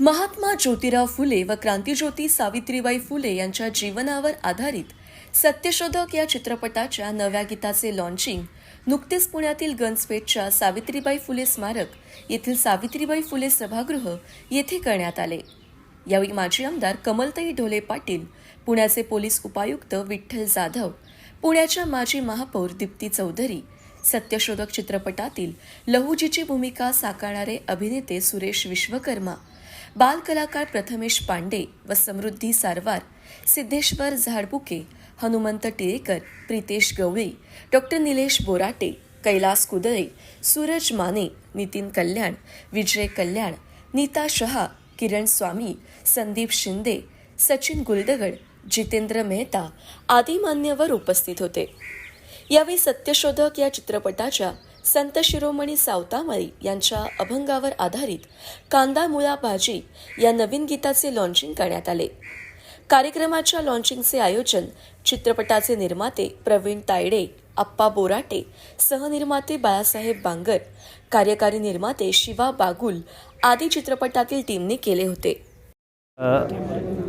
महात्मा ज्योतिराव फुले व क्रांतीज्योती सावित्रीबाई फुले यांच्या जीवनावर आधारित सत्यशोधक या चित्रपटाच्या नव्या गीताचे लॉन्चिंग नुकतेच पुण्यातील गन्सपेठच्या सावित्रीबाई फुले स्मारक येथील सावित्रीबाई फुले सभागृह येथे करण्यात आले. यावेळी माजी आमदार कमलताई ढोले पाटील पुण्याचे पोलीस उपायुक्त विठ्ठल जाधव पुण्याच्या माजी महापौर दीप्ती चौधरी सत्यशोधक चित्रपटातील लहुजीची भूमिका साकारणारे अभिनेते सुरेश विश्वकर्मा बालकलाकार प्रथमेश पांडे व समृद्धी सारवार सिद्धेश्वर झाडबुके हनुमंत टिळेकर प्रितेश गवळी डॉक्टर निलेश बोराटे कैलास कुदळे सूरज माने नितीन कल्याण विजय कल्याण नीता शहा किरण स्वामी संदीप शिंदे सचिन गुलदगड जितेंद्र मेहता आदी मान्यवर उपस्थित होते. यावेळी सत्यशोधक या चित्रपटाच्या संत शिरोमणी सावतामाळी यांच्या अभंगावर आधारित कांदा मुळा भाजी या नवीन गीताचे लॉन्चिंग करण्यात आले. कार्यक्रमाच्या लॉन्चिंगचे आयोजन चित्रपटाचे निर्माते प्रवीण तायडे आप्पा बोराटे सहनिर्माते बाळासाहेब बांगर कार्यकारी निर्माते शिवा बागुल आदी चित्रपटातील टीमने केले होते.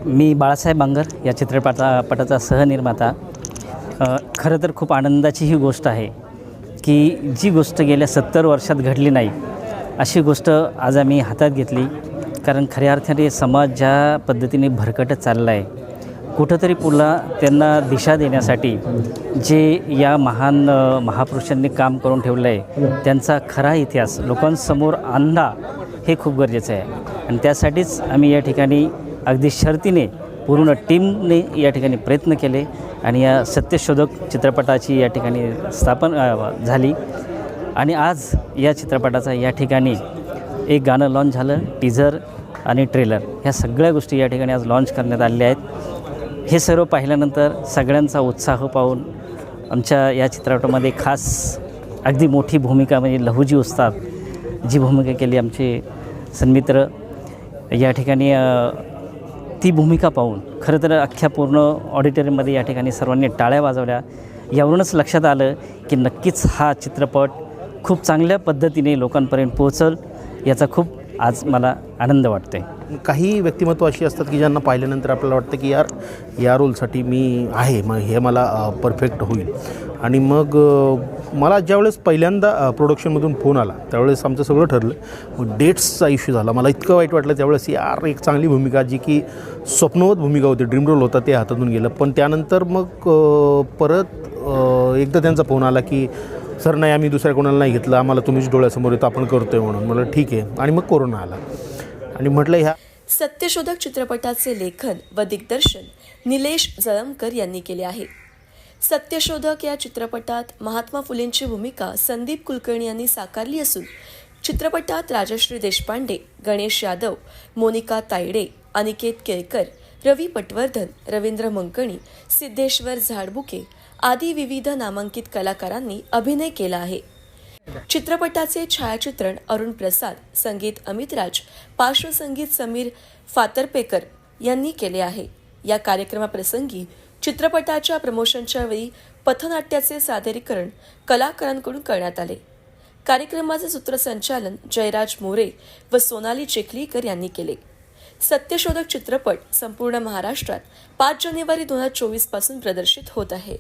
मी बाळासाहेब बांगर या चित्रपटा पटाचा सहनिर्माता. खरं तर खूप आनंदाची ही गोष्ट आहे. की जी गोष्ट गेल्या सत्तर वर्षात घडली नाही अशी गोष्ट आज आम्ही हातात घेतली. कारण खऱ्या अर्थाने समाज ज्या पद्धतीने भरकटत चालला आहे कुठंतरी पुन्हा त्यांना दिशा देण्यासाठी जे या महान महापुरुषांनी काम करून ठेवलं आहे त्यांचा खरा इतिहास लोकांसमोर आणणं हे खूप गरजेचं आहे. आणि त्यासाठीच आम्ही या ठिकाणी अगदी शर्तीने पूर्ण टीमने या ठिकाणी प्रयत्न केले आणि या सत्यशोधक चित्रपटाची या ठिकाणी स्थापन झाली. आणि आज या चित्रपटाचा या ठिकाणी एक गाणं लॉन्च झालं टीझर आणि ट्रेलर ह्या सगळ्या गोष्टी या ठिकाणी आज लॉन्च करण्यात आलेल्या आहेत. हे सर्व पाहिल्यानंतर सगळ्यांचा उत्साह पाहून आमच्या या चित्रपटामध्ये खास अगदी मोठी भूमिका म्हणजे लहुजी उस्ताद जी भूमिका केली आमचे सन्मित्र. या ठिकाणी ती भूमिका पाहून खरं तर अख्ख्या पूर्ण ऑडिटोरियममध्ये या ठिकाणी सर्वांनी टाळ्या वाजवल्या. यावरूनच लक्षात आलं की नक्कीच हा चित्रपट खूप चांगल्या पद्धतीने लोकांपर्यंत पोहोचल याचा खूप आज मला आनंद वाटतो आहे काही व्यक्तिमत्व अशी असतात की ज्यांना पाहिल्यानंतर आपल्याला वाटतं की यार या रोलसाठी मी आहे मग हे मला परफेक्ट होईल. आणि मग मला ज्यावेळेस पहिल्यांदा प्रोडक्शनमधून फोन आला त्यावेळेस आमचं सगळं ठरलं. मग डेट्सचा इश्यू झाला. मला इतकं वाईट वाटलं त्यावेळेस यार एक चांगली भूमिका जी की स्वप्नवत भूमिका होती ड्रीम रोल होता ते हातातून गेलं. पण त्यानंतर मग परत एकदा त्यांचा फोन आला की सर नाही आम्ही दुसऱ्या कोणाला नाही घेतलं. आम्हाला तुम्हीच डोळ्यासमोर येतो आपण करतोय म्हणून. मला ठीक आहे. आणि मग कोरोना आला. आणि म्हटलं ह्या सत्यशोधक चित्रपटाचे लेखन व दिग्दर्शन निलेश जळमकर यांनी केले आहे. सत्यशोधक या चित्रपटात महात्मा फुलेंची भूमिका संदीप कुलकर्णी यांनी साकारली असून चित्रपटात राजश्री देशपांडे गणेश यादव मोनिका तायडे अनिकेत केळकर रवी पटवर्धन रवींद्र मंकणी सिद्धेश्वर झाडबुके आदी विविध नामांकित कलाकारांनी अभिनय केला आहे. चित्रपटाचे छायाचित्रण अरुण प्रसाद संगीत अमित राज पार्श्वसंगीत समीर फातर्पेकर यांनी केले आहे. या कार्यक्रमाप्रसंगी चित्रपटाच्या प्रमोशनच्या वेळी पथनाट्याचे सादरीकरण कलाकारांकडून करण्यात आले. कार्यक्रमाचे सूत्रसंचालन जयराज मोरे व सोनाली चिखलीकर यांनी केले. सत्यशोधक चित्रपट संपूर्ण महाराष्ट्रात पाच जानेवारी दोन हजार चोवीसपासून प्रदर्शित होत आहे.